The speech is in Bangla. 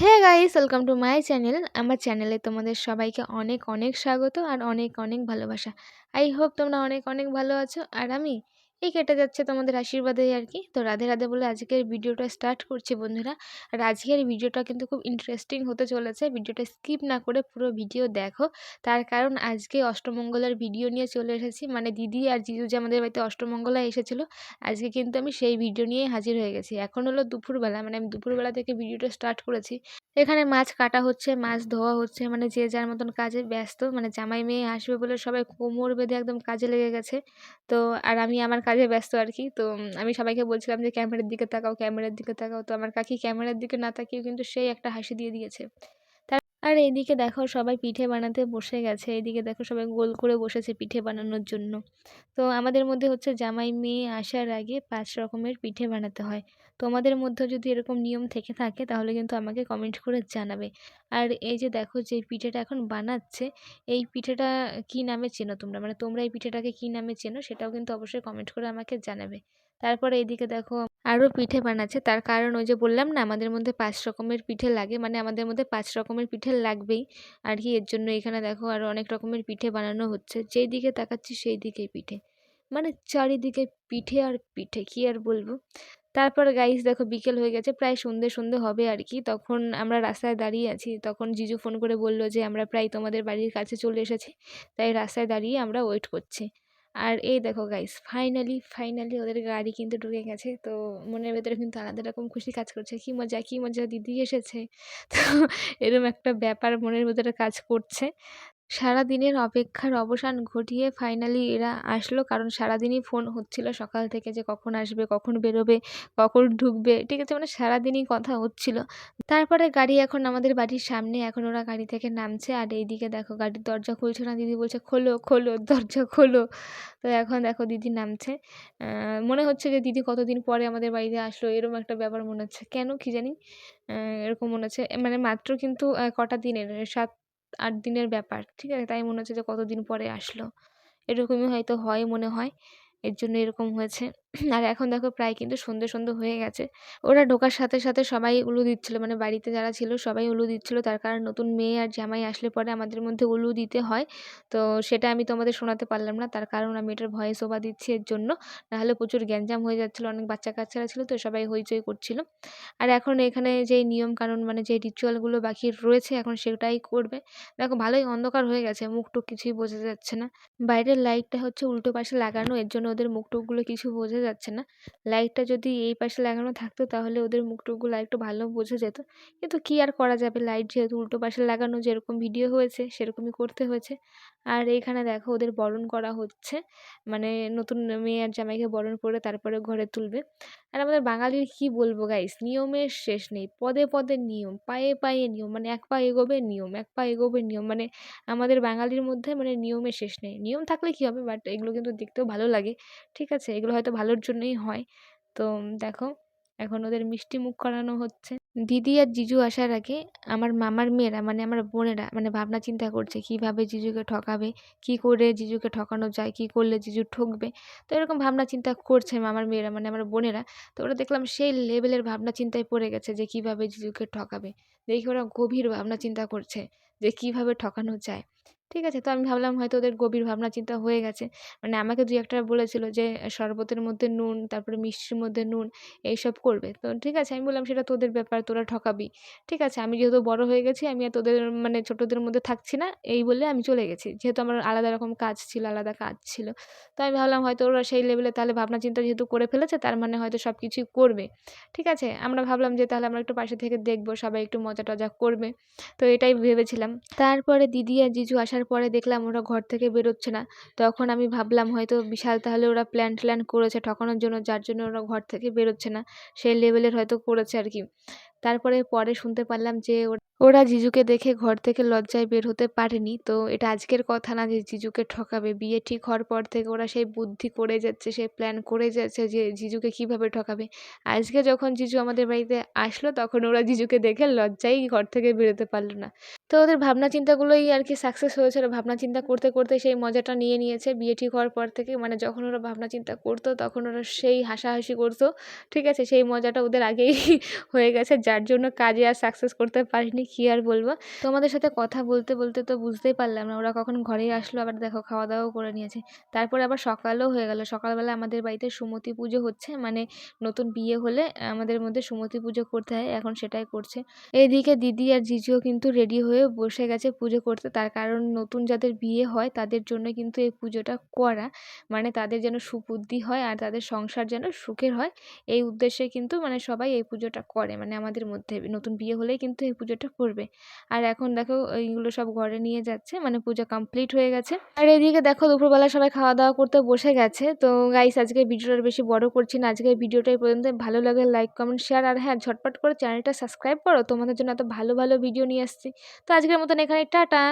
হ্যাঁ guys welcome to my channel আমার চ্যানেলে তোমাদের সবাইকে অনেক অনেক স্বাগত আর অনেক অনেক ভালোবাসা। আই হোপ তোমরা অনেক অনেক ভালো আছো। আর আমি এই কেটে যাচ্ছে তোমাদের আশীর্বাদেই আর কি তো রাধে রাধে বলে আজকের ভিডিওটা স্টার্ট করছি বন্ধুরা। আর আজকের ভিডিওটা কিন্তু খুব ইন্টারেস্টিং হতে চলেছে। ভিডিওটা স্কিপ না করে পুরো ভিডিও দেখো। তার কারণ আজকে অষ্টমঙ্গলার ভিডিও নিয়ে চলে এসেছি। মানে দিদি আর জিজু যে আমাদের বাড়িতে অষ্টমঙ্গলা এসেছিল, আজকে কিন্তু আমি সেই ভিডিও নিয়ে হাজির হয়ে গেছি। এখন হলো দুপুরবেলা মানে আমি দুপুরবেলা থেকে ভিডিওটা স্টার্ট করেছি। এখানে মাছ কাটা হচ্ছে, মাছ ধোয়া হচ্ছে মানে যে যার মতন কাজে ব্যস্ত মানে জামাই মেয়ে আসবে বলে সবাই কোমর বেঁধে একদম কাজে লেগে গেছে। তো আর আমি আমার কাজে ব্যস্ত আর কি তো আমি সবাইকে বলছিলাম যে, ক্যামেরার দিকে তাকাও, ক্যামেরার দিকে তাকাও। তো আমার কাকি ক্যামেরার দিকে না তাকিয়েও কিন্তু সেই একটা হাসি দিয়ে দিয়েছে। আর এইদিকে দেখো সবাই পিঠে বানাতে বসে গেছে। এইদিকে দেখো সবাই গোল করে বসেছে পিঠে বানানোর জন্য। তো আমাদের মধ্যে হচ্ছে জামাই, মেয়ে আসার আগে পাঁচ রকমের পিঠে বানাতে হয়। তোমাদের মধ্যেও যদি এরকম নিয়ম থেকে থাকে তাহলে কিন্তু আমাকে কমেন্ট করে জানাবে। আর এই যে দেখো যে পিঠেটা এখন বানাচ্ছে, এই পিঠেটা কি নামে চেনো তোমরা? মানে তোমরা এই পিঠেটাকে কি নামে চেনো সেটাও কিন্তু অবশ্যই কমেন্ট করে আমাকে জানাবে। তারপরে এইদিকে দেখো আরও পিঠে বানাচ্ছে। তার কারণ ওই যে বললাম না, আমাদের মধ্যে পাঁচ রকমের পিঠে লাগে। মানে আমাদের মধ্যে পাঁচ রকমের পিঠে লাগবেই। আর কি, এর জন্য এখানে দেখো আরও অনেক রকমের পিঠে বানানো হচ্ছে। যেই দিকে তাকাচ্ছি সেই দিকেই পিঠে। মানে চারিদিকে পিঠে আর পিঠে, কী আর বলব? তারপর গাইস দেখো বিকেল হয়ে গেছে, প্রায় সন্ধে সন্ধে হবে আর কি। তখন আমরা রাস্তায় দাঁড়িয়ে আছি। তখন জিজু ফোন করে বলল যে, আমরা প্রায় তোমাদের বাড়ির কাছে চলে এসেছি। তাই রাস্তায় দাঁড়িয়ে আমরা ওয়েট করছি। আর এই দেখো গাইস ফাইনালি ফাইনালি ওদের গাড়ি কিন্তু ঢুকে গেছে। তো মনের ভেতরে কিন্তু আলাদা রকম খুশি কাজ করছে। কী মজা কী মজা, দিদি এসেছে। তো এরকম একটা ব্যাপার মনের ভেতরে কাজ করছে। সারাদিনের অপেক্ষার অবসান ঘটিয়ে ফাইনালি এরা আসলো। কারণ সারাদিনই ফোন হচ্ছিল সকাল থেকে যে কখন আসবে, কখন বেরোবে, কখন ঢুকবে, ঠিক আছে? মানে সারাদিনই কথা হচ্ছিল। তারপরে গাড়ি এখন আমাদের বাড়ির সামনে, এখন ওরা গাড়ি থেকে নামছে। আর এইদিকে দেখো গাড়ির দরজা খুলছে না, দিদি বলছে, খোলো খোলো, দরজা খোলো। তো এখন দেখো দিদি নামছে। মনে হচ্ছে যে দিদি কতদিন পরে আমাদের বাড়িতে আসলো, এরকম একটা ব্যাপার মনে হচ্ছে। কেন কী জানি? এরকম মনে হচ্ছে। মানে মাত্র কিন্তু কটা দিনের? সাত আট দিনের ব্যাপার, ঠিক আছে? তাই মনে হচ্ছে যে কতদিন পরে আসলো। এরকমই হয়তো হয় মনে হয়। এর জন্য এরকম হয়েছে। আর এখন দেখো প্রায় কিন্তু সন্ধে সন্ধে হয়ে গেছে। ওরা ঢোকার সাথে সাথে সবাই উলু দিচ্ছিল। মানে বাড়িতে যারা ছিল সবাই উলু দিচ্ছিল। তার কারণ নতুন মেয়ে আর জামাই আসলে পরে আমাদের মধ্যে উলু দিতে হয়। তো সেটা আমি তোমাদের শোনাতে পারলাম না। তার কারণ আমি এটার ভয়েস ওভার দিচ্ছি এর জন্য। নাহলে প্রচুর গ্যাঞ্জাম হয়ে যাচ্ছিল। অনেক বাচ্চা কাচ্চারা ছিল তো সবাই হইচই করছিল। আর এখন এখানে যেই নিয়ম কানুন মানে যে রিচুয়ালগুলো বাকি রয়েছে এখন সেটাই করবে। দেখো ভালোই অন্ধকার হয়ে গেছে। মুখ টুক কিছুই বোঝা যাচ্ছে না। বাইরের লাইটটা হচ্ছে উল্টো পাশে লাগানো। এর জন্য ওদের মুখ টুকগুলো কিছু বোঝা যাচ্ছে না। লাইটটা যদি এই পাশে লাগানো থাকতো তাহলে ওদের মুখ টুকগুলো একটু ভালো বোঝা যেত। কিন্তু কি আর করা যাবে? লাইট যেহেতু উল্টো পাশে লাগানো যেরকম ভিডিও হয়েছে, সেরকমই করতে হয়েছে। আর এইখানে দেখো ওদের বরণ করা হচ্ছে। মানে নতুন মেয়ে আর জামাইকে বরণ করে তারপরে ঘরে তুলবে। আর আমাদের বাঙালির কি বলব গাইস নিয়মের শেষ নেই। পদে পদে নিয়ম, পায়ে পায়ে নিয়ম মানে এক পা এগোবে নিয়ম, এক পা এগোবে নিয়ম। মানে আমাদের বাঙালির মধ্যে মানে নিয়মের শেষ নেই। নিয়ম থাকলে কী হবে? বাট এগুলো কিন্তু দেখতেও ভালো লাগে। ঠিক আছে? এগুলো হয়তো ভালোর জন্যই হয়। তো দেখো এখন ওদের মিষ্টি মুখ করানো হচ্ছে। দিদি আর জিজু আসার আগে আমার মামার মেয়েরা মানে আমার বোনেরা মানে ভাবনা চিন্তা করছে কীভাবে জিজুকে ঠকাবে, কি করে জিজুকে ঠকানো যায়, কি করলে জিজু ঠকবে। তো এরকম ভাবনা চিন্তা করছে মামার মেয়েরা মানে আমার বোনেরা। তো ওরা দেখলাম সেই লেভেলের ভাবনা চিন্তায় পড়ে গেছে যে কীভাবে জিজুকে ঠকাবে। দেখি ওরা গভীর ভাবনা চিন্তা করছে যে কীভাবে ঠকানো যায়। ঠিক আছে, তো আমি ভাবলাম হয়তো ওদের গভীর ভাবনা চিন্তা হয়ে গেছে। মানে আমাকে দুই একটা বলেছিল যে শরবতের মধ্যে নুন, তারপরে মিষ্টির মধ্যে নুন, এইসব করবে। তো ঠিক আছে, আমি বললাম, সেটা তোদের ব্যাপার, তোরা ঠকাবি। ঠিক আছে, আমি যেহেতু বড় হয়ে গেছি, আমি আর তোদের মানে ছোটোদের মধ্যে থাকছি না, এই বলে আমি চলে গেছি। যেহেতু আমার আলাদা রকম কাজ ছিল, আলাদা কাজ ছিল। তো আমি ভাবলাম, হয়তো ওরা সেই লেভেলে তাহলে ভাবনা চিন্তা যেহেতু করে ফেলেছে, তার মানে হয়তো সব কিছুই করবে। ঠিক আছে, আমরা ভাবলাম যে, তাহলে আমরা একটু পাশে থেকে দেখব, সবাই একটু মজা টজা করবে। তো এটাই ভেবেছিলাম। তারপরে দিদি আর জিজু আসার পরে দেখলাম ওরা ঘর থেকে বেরোচ্ছে না। তখন আমি ভাবলাম, হয়তো বিশাল তাহলে ওরা প্ল্যান ট্ল্যান করেছে ঠকানোর জন্য, যার জন্য ওরা ঘর থেকে বেরোচ্ছে না। সেই লেভেলের হয়তো করেছে আর কি। তারপরে পরে শুনতে পারলাম যে ওরা জিজুকে দেখে ঘর থেকে লজ্জায় বের হতে পারেনি। তো এটা আজকের কথা না যে জিজুকে ঠকাবে। বিয়ে ঠিক হওয়ার পর থেকে ওরা সেই বুদ্ধি করে যাচ্ছে, সেই প্ল্যান করে যাচ্ছে যে জিজুকে কীভাবে ঠকাবে। আজকে যখন জিজু আমাদের বাড়িতে আসলো, তখন ওরা জিজুকে দেখে লজ্জায় ঘর থেকে বেরোতে পারল না। তো ওদের ভাবনা চিন্তাগুলোই আর কি সাকসেস হয়েছে। ওরা ভাবনা চিন্তা করতে করতে সেই মজাটা নিয়ে নিয়েছে। বিয়ে ঠিক হওয়ার পর থেকে মানে যখন ওরা ভাবনা চিন্তা করতো, তখন ওরা সেই হাসাহাসি করতো। ঠিক আছে, সেই মজাটা ওদের আগেই হয়ে গেছে। যার জন্য কাজে আর সাকসেস করতে পারিনি। কী আর বলব? তোমাদের সাথে কথা বলতে বলতে তো বুঝতেই পারলাম না। ওরা কখন ঘরে আসলো, আবার দেখো খাওয়া দাওয়াও করে নিয়েছে। তারপরে আবার সকালও হয়ে গেল। সকালবেলা আমাদের বাড়িতে সুমতি পুজো হচ্ছে মানে নতুন বিয়ে হলে আমাদের মধ্যে সুমতি পুজো করতে হয়, এখন সেটাই করছে। এইদিকে দিদি আর জিজিও কিন্তু রেডি হয়ে বসে গেছে পুজো করতে। তার কারণ নতুন যাদের বিয়ে হয়, তাদের জন্য কিন্তু এই পুজোটা করা। মানে তাদের যেন সুবুদ্ধি হয় আর তাদের সংসার যেন সুখের হয়। এই উদ্দেশ্যে কিন্তু মানে সবাই এই পুজোটা করে মানে আমাদের মধ্যে। নতুন বিয়ে হলেই কিন্তু এই পুজোটা করবে। আর এখন দেখো এইগুলো সব ঘরে নিয়ে যাচ্ছে মানে পূজা কমপ্লিট হয়ে গেছে। আর এদিকে দেখো দুপুরবেলা সবাই খাওয়া দাওয়া করতে বসে গেছে। তো গাইস আজকে ভিডিওটা বেশি বড় করছি না। আজকে ভিডিওটাই পর্যন্ত। ভালো লাগে লাইক কমেন্ট শেয়ার আর হ্যাঁ ঝটপট করে চ্যানেলটা সাবস্ক্রাইব করো। তোমাদের জন্য এত ভালো ভালো ভিডিও নিয়ে আসছি। তো আজকের মতন এখানে টাটা!